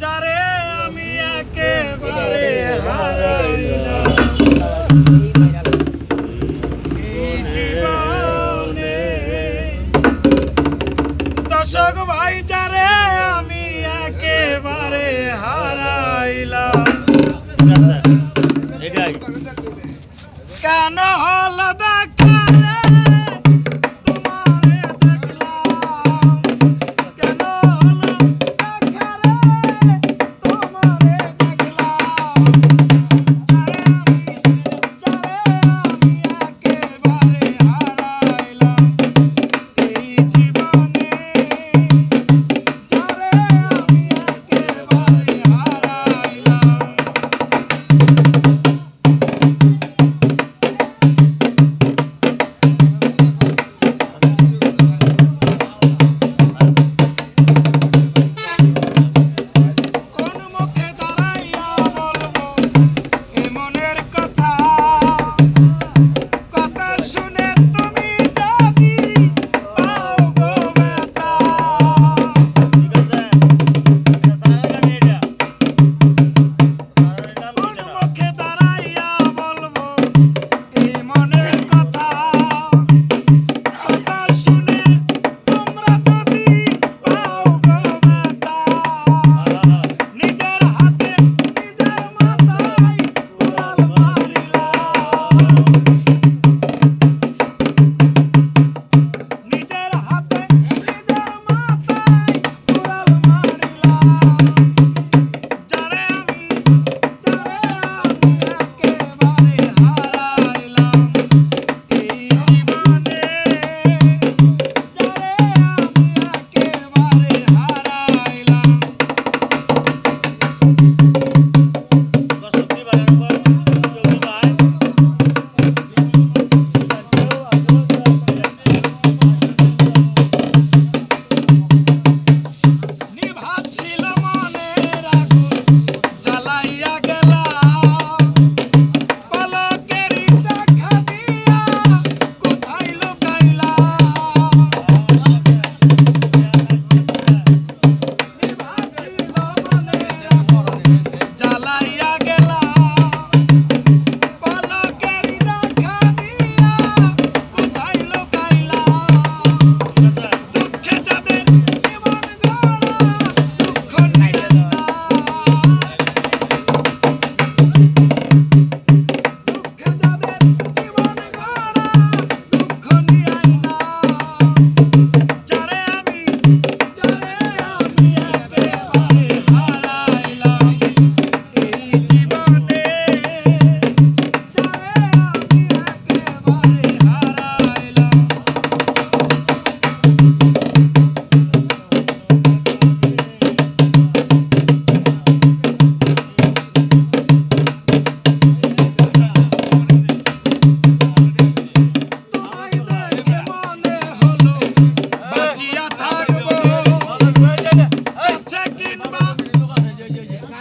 যারে আমি একেবারে হারাইলাম। দর্শক ভাই যারে আমি একেবারে হারাইলাম। কেন হল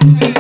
Amen.